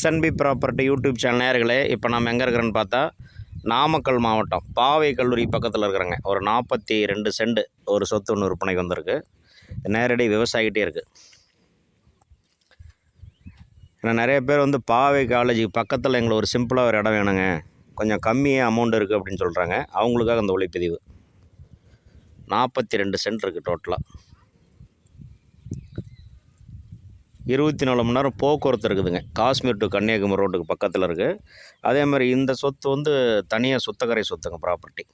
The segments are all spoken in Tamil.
எஸ்என்பி ப்ராப்பர்ட்டி யூடியூப் சேனல் நேர்களே இப்போ நம்ம எங்கே இருக்கிறோன்னு பார்த்தா நாமக்கல் மாவட்டம். பாவை கல்லூரி பக்கத்தில் இருக்கிறேங்க. ஒரு நாற்பத்தி ரெண்டு செண்டு ஒரு சொத்து ஒன்று விற்பனைக்கு வந்திருக்கு. நேரடி விவசாயிகிட்டே இருக்குது ஏன்னா நிறைய பேர் வந்து பாவை காலேஜுக்கு பக்கத்தில் எங்களுக்கு ஒரு சிம்பிளாக ஒரு இடம் வேணுங்க. கொஞ்சம் கம்மியாக அமௌண்ட் இருக்குது அப்படின்னு சொல்கிறாங்க அவங்களுக்காக அந்த ஒளிப்பதிவு. நாற்பத்தி ரெண்டு சென்ட் இருக்குது டோட்டலாக இருபத்தி நாலு மணி நேரம் போக்குவரத்து இருக்குதுங்க. காஷ்மீர் டு கன்னியாகுமரி ரோட்டுக்கு பக்கத்தில் இருக்குது அதே மாதிரி இந்த சொத்து வந்து தனியாக சுத்தக்கரை சொத்துங்க ப்ராப்பர்ட்டி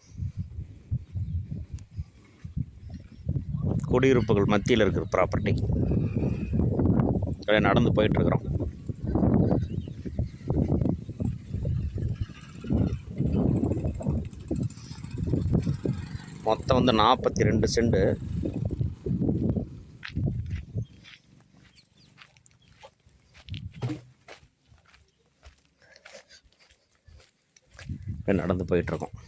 குடியிருப்புகள் மத்தியில் இருக்கிற ப்ராப்பர்ட்டி அப்படியே நடந்து போயிட்டுருக்குறோம் மொத்தம் வந்து நாற்பத்தி ரெண்டு செண்டு. நடந்து போயிட்டுருக்கோம்.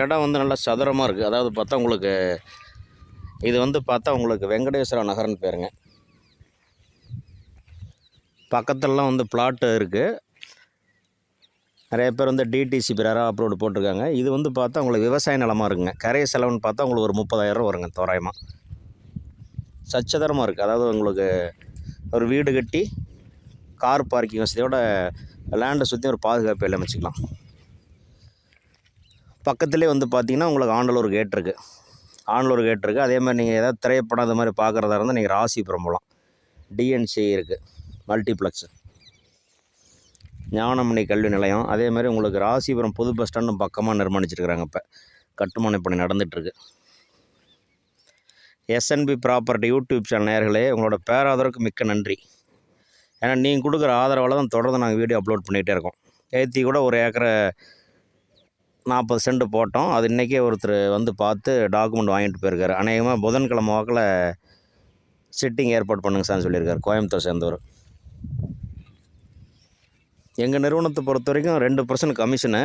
இடம் வந்து நல்லா சதுரமாக இருக்குது அதாவது பார்த்தா உங்களுக்கு இது வந்து பார்த்தா உங்களுக்கு வெங்கடேஸ்வர நகர்னு பேருங்க. பக்கத்துலலாம் வந்து பிளாட்டு இருக்குது நிறைய பேர் வந்து டிடிசி பிறாராக அப்லோடு போட்டிருக்காங்க. இது வந்து பார்த்தா உங்களுக்கு விவசாய நிலமாக இருக்குங்க. கரைய செலவுன்னு பார்த்தா உங்களுக்கு ஒரு முப்பதாயிரரூவா வருங்க தோராயமாக சச்சதரமாக இருக்குது அதாவது உங்களுக்கு ஒரு வீடு கட்டி கார் பார்க்கிங் வசதியோட லேண்டை சுற்றி ஒரு பாதுகாப்பு எல்லாம் வச்சுக்கலாம். பக்கத்துலேயே வந்து பார்த்திங்கன்னா உங்களுக்கு ஆண்டலூர் கேட் இருக்குது ஆண்டலூர் கேட் இருக்குது அதே மாதிரி நீங்கள் ஏதாவது திரைப்படம் அது மாதிரி பார்க்குறதா இருந்தால் நீங்கள் ராசிபுரம் போகலாம் டிஎன்சி இருக்குது மல்டிப்ளெக்ஸு ஞானமணி கல்வி நிலையம். அதே மாதிரி உங்களுக்கு ராசிபுரம் புது பஸ் ஸ்டாண்டும் பக்கமாக நிர்மாணிச்சிருக்கிறாங்க இப்போ. கட்டுமான பணி நடந்துகிட்ருக்கு எஸ்என்பி ப்ராப்பர்ட்டி யூடியூப் சேனல் நேர்களே உங்களோட பேராதரவுக்கு மிக்க நன்றி. ஏன்னா நீங்கள் கொடுக்குற ஆதரவால் தான் தொடர்ந்து நாங்கள் வீடியோ அப்லோட் பண்ணிகிட்டே இருக்கோம். ஏற்றி கூட ஒரு ஏக்கரை நாற்பது சென்ட் போட்டோம். அது இன்றைக்கே ஒருத்தர் வந்து பார்த்து டாக்குமெண்ட் வாங்கிட்டு போயிருக்காரு. அநேகமாக புதன்கிழமை வாக்கில் சிட்டிங் ஏற்பாடு பண்ணுங்க சார்னு சொல்லியிருக்காரு. கோயம்புத்தூர் சேர்ந்தவர். எங்கள் நிறுவனத்தை பொறுத்த வரைக்கும் ரெண்டு பர்சன்ட் கமிஷனு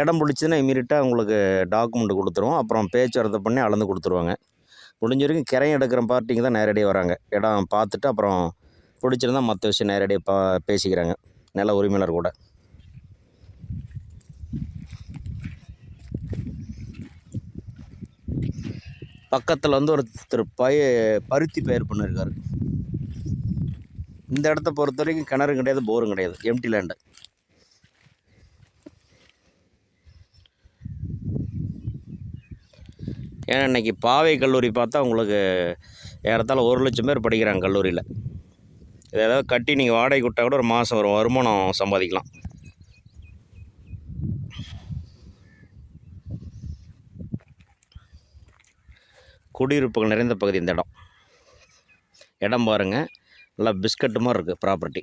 இடம் பிடிச்சதுன்னா இமீடியட்டாக உங்களுக்கு டாக்குமெண்ட் கொடுத்துருவோம். அப்புறம் பேச்சுவார்த்தை பண்ணி அளந்து கொடுத்துருவாங்க. முடிஞ்ச வரைக்கும் கிரையம் எடுக்கிற பார்ட்டிங்க தான் நேரடியாக வராங்க. இடம் பார்த்துட்டு அப்புறம் பிடிச்சிருந்தா மற்ற விஷயம் நேரடியாக பா பேசிக்கிறாங்க. நில உரிமையாளர் கூட. பக்கத்தில் வந்து ஒருத்தர் பய பருத்தி பயிர் பண்ணியிருக்காரு இந்த இடத்த பொறுத்த வரைக்கும் கிணறு கிடையாது போரும் கிடையாது. எம்டி லேண்டு ஏன்னா இன்னைக்கு பாவை கல்லூரி பார்த்தா உங்களுக்கு ஏறத்தாழ ஒரு லட்சம் பேர் படிக்கிறாங்க கல்லூரியில். இதை ஏதாவது கட்டி நீங்கள் வாடகை விட்டால் கூட ஒரு மாதம் வரும் வருமானம் சம்பாதிக்கலாம். குடியிருப்புகள் நிறைந்த பகுதி இந்த இடம். இடம் பாருங்கள் நல்லா பிஸ்கட்டு மாதிரி இருக்குது ப்ராப்பர்ட்டி